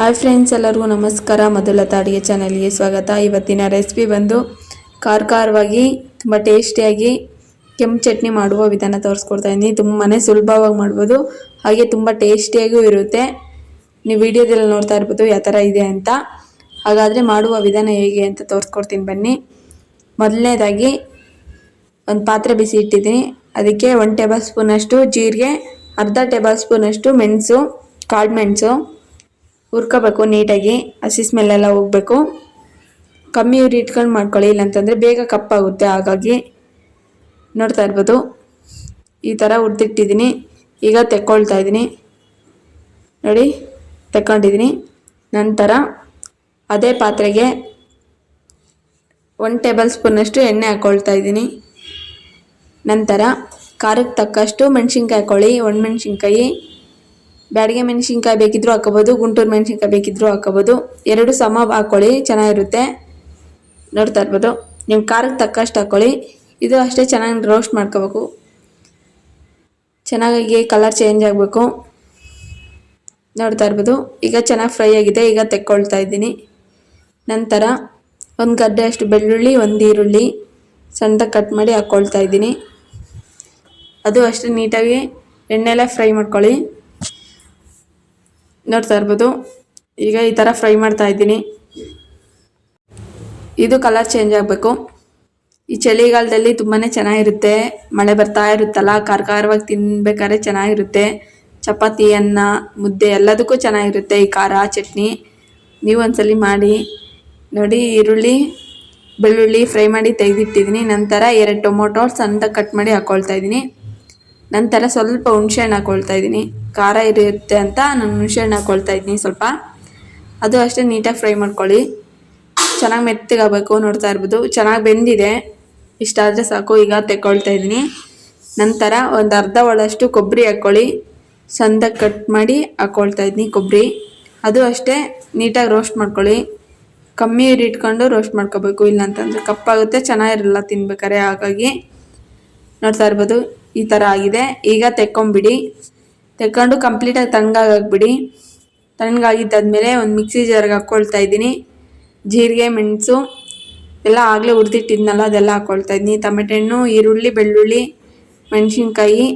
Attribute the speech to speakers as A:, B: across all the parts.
A: Hi friends, ಎಲ್ಲರಿಗೂ ನಮಸ್ಕಾರ. ಮೊದಲ ಅಡುಗೆ ಚಾನಲ್ಗೆ ಸ್ವಾಗತ. ಇವತ್ತಿನ ರೆಸಿಪಿ ಬಂದು ಖಾರ ಖಾರವಾಗಿ ತುಂಬ ಟೇಸ್ಟಿಯಾಗಿ ಕೆಂಪು ಚಟ್ನಿ ಮಾಡುವ ವಿಧಾನ ತೋರಿಸ್ಕೊಡ್ತಾ ಇದ್ದೀನಿ. ತುಂಬಾ ಸುಲಭವಾಗಿ ಮಾಡ್ಬೋದು. ಹಾಗೆ ತುಂಬ ಟೇಸ್ಟಿಯಾಗೂ ಇರುತ್ತೆ. ನೀವು ವಿಡಿಯೋದಲ್ಲಿ ನೋಡ್ತಾ ಇರ್ಬೋದು ಯಾವ ಥರ ಇದೆ ಅಂತ. ಹಾಗಾದರೆ ಮಾಡುವ ವಿಧಾನ ಹೇಗೆ ಅಂತ ತೋರಿಸ್ಕೊಡ್ತೀನಿ ಬನ್ನಿ. ಮೊದಲನೇದಾಗಿ ಒಂದು ಪಾತ್ರೆ ಬಿಸಿ ಇಟ್ಟಿದ್ದೀನಿ. ಅದಕ್ಕೆ ಒನ್ ಟೇಬಲ್ ಸ್ಪೂನಷ್ಟು ಜೀರಿಗೆ, ಅರ್ಧ ಟೇಬಲ್ ಸ್ಪೂನಷ್ಟು ಮೆಣಸು, ಕಾಳು ಮೆಣಸು ಹುರ್ಕೋಬೇಕು ನೀಟಾಗಿ ಹಸಿ ಸ್ಮೆಲ್ಲೆಲ್ಲ ಹೋಗಬೇಕು. ಕಮ್ಮಿ ಉರಿ ಇಟ್ಕೊಂಡು ಮಾಡ್ಕೊಳ್ಳಿ, ಇಲ್ಲಾಂತಂದರೆ ಬೇಗ ಕಪ್ಪಾಗುತ್ತೆ. ಹಾಗಾಗಿ ನೋಡ್ತಾ ಇರ್ಬೋದು. ಈ ಥರ ಹುರಿದಿಟ್ಟಿದ್ದೀನಿ. ಈಗ ತೆಕ್ಕೊಳ್ತಾ ಇದ್ದೀನಿ. ನೋಡಿ ತಕೊಂಡಿದ್ದೀನಿ ನಂತರ ಅದೇ ಪಾತ್ರೆಗೆ ಒನ್ ಟೇಬಲ್ ಸ್ಪೂನಷ್ಟು ಎಣ್ಣೆ ಹಾಕ್ಕೊಳ್ತಾ ಇದ್ದೀನಿ. ನಂತರ ಖಾರಕ್ಕೆ ತಕ್ಕಷ್ಟು ಮೆಣಸಿನ್ಕಾಯಿ ಹಾಕೊಳ್ಳಿ. ಒಣಮೆಣ್ಸಿನ್ಕಾಯಿ ಬ್ಯಾಡಿಗೆ ಮೆಣಸಿನ್ಕಾಯಿ ಬೇಕಿದ್ರು ಹಾಕೋಬೋದು, ಗುಂಟೂರು ಮೆಣಸಿನ್ಕಾಯಿ ಬೇಕಿದ್ರು ಹಾಕೋಬೋದು. ಎರಡು ಸಮ ಹಾಕ್ಕೊಳ್ಳಿ ಚೆನ್ನಾಗಿರುತ್ತೆ. ನೋಡ್ತಾ ಇರ್ಬೋದು. ನೀವು ಖಾರಕ್ಕೆ ತಕ್ಕಷ್ಟು ಹಾಕ್ಕೊಳ್ಳಿ ಇದು ಅಷ್ಟೇ ಚೆನ್ನಾಗಿ ರೋಸ್ಟ್ ಮಾಡ್ಕೋಬೇಕು. ಚೆನ್ನಾಗಿ ಕಲರ್ ಚೇಂಜ್ ಆಗಬೇಕು. ನೋಡ್ತಾ ಇರ್ಬೋದು. ಈಗ ಚೆನ್ನಾಗಿ ಫ್ರೈ ಆಗಿದೆ. ಈಗ ತೆಕ್ಕೊಳ್ತಾ ಇದ್ದೀನಿ. ನಂತರ ಒಂದು ಗಡ್ಡೆ ಅಷ್ಟು ಬೆಳ್ಳುಳ್ಳಿ, ಒಂದು ಈರುಳ್ಳಿ ಸಣ್ಣದಾಗಿ ಕಟ್ ಮಾಡಿ ಹಾಕ್ಕೊಳ್ತಾ ಇದ್ದೀನಿ. ಅದು ಅಷ್ಟು ನೀಟಾಗಿ ಎಣ್ಣೆಲ್ಲ ಫ್ರೈ ಮಾಡ್ಕೊಳ್ಳಿ. ನೋಡ್ತಾ ಇರ್ಬೋದು. ಈಗ ಈ ಥರ ಫ್ರೈ ಮಾಡ್ತಾ ಇದ್ದೀನಿ. ಇದು ಕಲರ್ ಚೇಂಜ್ ಆಗಬೇಕು. ಈ ಚಳಿಗಾಲದಲ್ಲಿ ತುಂಬಾ ಚೆನ್ನಾಗಿರುತ್ತೆ. ಮಳೆ ಬರ್ತಾ ಇರುತ್ತಲ್ಲ ಖಾರ ಖಾರವಾಗಿ ತಿನ್ಬೇಕಾದ್ರೆ ಚೆನ್ನಾಗಿರುತ್ತೆ. ಚಪಾತಿ, ಅನ್ನ, ಮುದ್ದೆ ಎಲ್ಲದಕ್ಕೂ ಚೆನ್ನಾಗಿರುತ್ತೆ ಈ ಖಾರ, ಚಟ್ನಿ. ನೀವು ಒಂದ್ಸಲಿ ಮಾಡಿ, ನೋಡಿ ಈರುಳ್ಳಿ, ಬೆಳ್ಳುಳ್ಳಿ ಫ್ರೈ ಮಾಡಿ ತೆಗೆದಿಟ್ಟಿದ್ದೀನಿ. ನಂತರ ಎರಡು ಟೊಮೊಟೊ, ಸಣ್ಣದಾಗಿ ಕಟ್ ಮಾಡಿ ಹಾಕ್ಕೊಳ್ತಾ ಇದ್ದೀನಿ. ನಂತರ ಸ್ವಲ್ಪ ಹುಣಸೆಹಣ್ಣು ಹಾಕ್ಕೊಳ್ತಾ ಇದ್ದೀನಿ. ಖಾರ ಇರುತ್ತೆ ಅಂತ ನಾನು ಹುಣಸೆಹಣ್ಣು ಹಾಕೊಳ್ತಾ ಇದ್ದೀನಿ ಸ್ವಲ್ಪ. ಅದು ಅಷ್ಟೇ ನೀಟಾಗಿ ಫ್ರೈ ಮಾಡ್ಕೊಳ್ಳಿ. ಚೆನ್ನಾಗಿ ಮೆತ್ತಗಾಗಬೇಕು ನೋಡ್ತಾ ಇರ್ಬೋದು. ಚೆನ್ನಾಗಿ ಬೆಂದಿದೆ. ಇಷ್ಟಾದರೆ ಸಾಕು. ಈಗ ತೆಕ್ಕೊಳ್ತಾ ಇದ್ದೀನಿ. ನಂತರ ಒಂದು ಅರ್ಧ ಒಳಷ್ಟು ಕೊಬ್ಬರಿ ಹಾಕ್ಕೊಳ್ಳಿ. ಸಂದ ಕಟ್ ಮಾಡಿ ಹಾಕ್ಕೊಳ್ತಾ ಇದ್ದೀನಿ ಕೊಬ್ಬರಿ ಅದು ಅಷ್ಟೇ ನೀಟಾಗಿ ರೋಸ್ಟ್ ಮಾಡ್ಕೊಳ್ಳಿ. ಕಮ್ಮಿ ಇಟ್ಕೊಂಡು ರೋಸ್ಟ್ ಮಾಡ್ಕೋಬೇಕು. ಇಲ್ಲಾಂತಂದರೆ ಕಪ್ಪಾಗುತ್ತೆ. ಚೆನ್ನಾಗಿರಲ್ಲ ತಿನ್ಬೇಕಾರೆ ಹಾಗಾಗಿ. ನೋಡ್ತಾ ಇರ್ಬೋದು. ಈ ಥರ ಆಗಿದೆ. ಈಗ ತೆಕ್ಕೊಂಬಿಡಿ. ತೆಕ್ಕೊಂಡು ಕಂಪ್ಲೀಟಾಗಿ ತಣ್ಣಗಾಗ್ಬಿಡಿ ತಣ್ಣಗಾಗಿದ್ದಾದ್ಮೇಲೆ ಒಂದು ಮಿಕ್ಸಿ ಜಾರ್ಗೆ ಹಾಕ್ಕೊಳ್ತಾ ಇದ್ದೀನಿ. ಜೀರಿಗೆ, ಮೆಣಸು ಎಲ್ಲ ಆಗಲೇ ಹುರಿದಿಟ್ಟಿದ್ನಲ್ಲ, ಅದೆಲ್ಲ ಹಾಕ್ಕೊಳ್ತಾ ಇದ್ದೀನಿ. ತಮಟೆ ಹಣ್ಣು, ಈರುಳ್ಳಿ, ಬೆಳ್ಳುಳ್ಳಿ, ಮೆಣಸಿನ್ಕಾಯಿ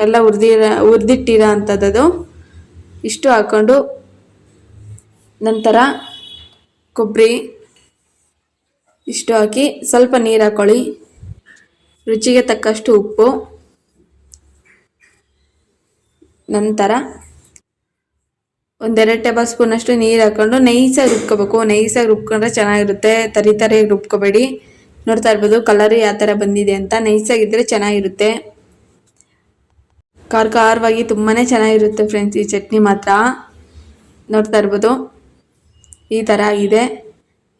A: ಎಲ್ಲ ಹುರಿದಿರ, ಹುರಿದಿಟ್ಟಿರೋ ಅಂಥದ್ದು ಇಷ್ಟು ಹಾಕ್ಕೊಂಡು ನಂತರ ಕೊಬ್ಬರಿ ಇಷ್ಟು ಹಾಕಿ ಸ್ವಲ್ಪ ನೀರು ಹಾಕ್ಕೊಳ್ಳಿ ರುಚಿಗೆ ತಕ್ಕಷ್ಟು ಉಪ್ಪು. ನಂತರ ಒಂದೆರಡು ಟೇಬಲ್ ಸ್ಪೂನಷ್ಟು ನೀರು ಹಾಕ್ಕೊಂಡು ನೈಸಾಗಿ ರುಬ್ಕೋಬೇಕು. ನೈಸಾಗಿ ರುಬ್ಕೊಂಡ್ರೆ ಚೆನ್ನಾಗಿರುತ್ತೆ. ತರಿ ತರಿಯಾಗಿ ರುಬ್ಕೋಬೇಡಿ. ನೋಡ್ತಾ ಇರ್ಬೋದು ಕಲರ್ ಯಾವ ಥರ ಬಂದಿದೆ ಅಂತ. ನೈಸಾಗಿದ್ದರೆ ಚೆನ್ನಾಗಿರುತ್ತೆ. ಖಾರ ಖಾರವಾಗಿ ತುಂಬಾ ಚೆನ್ನಾಗಿರುತ್ತೆ ಫ್ರೆಂಡ್ಸ್ ಈ ಚಟ್ನಿ ಮಾತ್ರ. ನೋಡ್ತಾ ಇರ್ಬೋದು ಈ ಥರ ಆಗಿದೆ.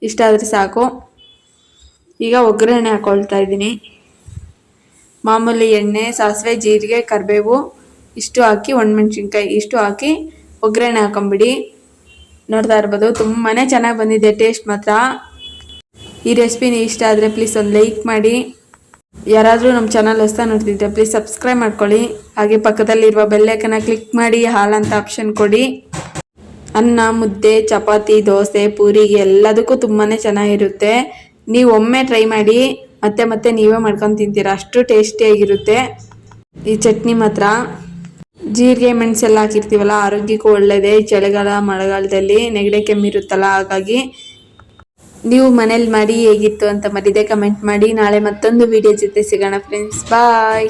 A: ಇಷ್ಟ ಆದರೆ ಸಾಕು. ಈಗ ಒಗ್ಗರಣೆ ಹಾಕೊಳ್ತಾ ಇದ್ದೀನಿ. ಮಾಮೂಲಿ ಎಣ್ಣೆ, ಸಾಸಿವೆ, ಜೀರಿಗೆ, ಕರಿಬೇವು. ಇಷ್ಟು ಹಾಕಿ ಒಣಮೆಣ್ಸಿನ್ಕಾಯಿ ಇಷ್ಟು ಹಾಕಿ, ಒಗ್ಗರಣೆ ಹಾಕೊಂಬಿಡಿ. ನೋಡ್ತಾ ಇರ್ಬೋದು ತುಂಬಾ ಚೆನ್ನಾಗಿ ಬಂದಿದೆ ಟೇಸ್ಟ್ ಮಾತ್ರ. ಈ ರೆಸಿಪಿನ ಇಷ್ಟ ಆದರೆ ಪ್ಲೀಸ್ ಒಂದು ಲೈಕ್ ಮಾಡಿ. ಯಾರಾದರೂ ನಮ್ಮ ಚಾನಲ್ ಹೊಸ್ತಾ ನೋಡ್ತಿದ್ದೆ ಪ್ಲೀಸ್ ಸಬ್ಸ್ಕ್ರೈಬ್ ಮಾಡ್ಕೊಳ್ಳಿ. ಹಾಗೆ ಪಕ್ಕದಲ್ಲಿರುವ ಬೆಲ್ಲೈಕನ್ನ ಕ್ಲಿಕ್ ಮಾಡಿ, ಹಾಲ್ ಅಂತ ಆಪ್ಷನ್ ಕೊಡಿ. ಅನ್ನ, ಮುದ್ದೆ, ಚಪಾತಿ, ದೋಸೆ, ಪೂರಿ ಎಲ್ಲದಕ್ಕೂ ತುಂಬಾ ಚೆನ್ನಾಗಿರುತ್ತೆ. ನೀವು ಒಮ್ಮೆ ಟ್ರೈ ಮಾಡಿ, ಮತ್ತೆ ಮತ್ತೆ ನೀವೇ ಮಾಡ್ಕೊಂಡು ತಿಂತೀರ. ಅಷ್ಟು ಟೇಸ್ಟಿಯಾಗಿರುತ್ತೆ ಈ ಚಟ್ನಿ ಮಾತ್ರ. ಜೀರಿಗೆ ಮೆಣಸೆಲ್ಲ ಹಾಕಿರ್ತೀವಲ್ಲ, ಆರೋಗ್ಯಕ್ಕೂ ಒಳ್ಳೆಯದೇ ಚಳಿಗಾಲ, ಮಳೆಗಾಲದಲ್ಲಿ ನೆಗಡೆ ಕೆಮ್ಮಿರುತ್ತಲ್ಲ ಹಾಗಾಗಿ ನೀವು ಮನೇಲಿ ಮಾಡಿ ಹೇಗಿತ್ತು ಅಂತ ಮರಿದೆ ಕಮೆಂಟ್ ಮಾಡಿ. ನಾಳೆ ಮತ್ತೊಂದು ವಿಡಿಯೋ ಜೊತೆ ಸಿಗೋಣ ಫ್ರೆಂಡ್ಸ್ ಬಾಯ್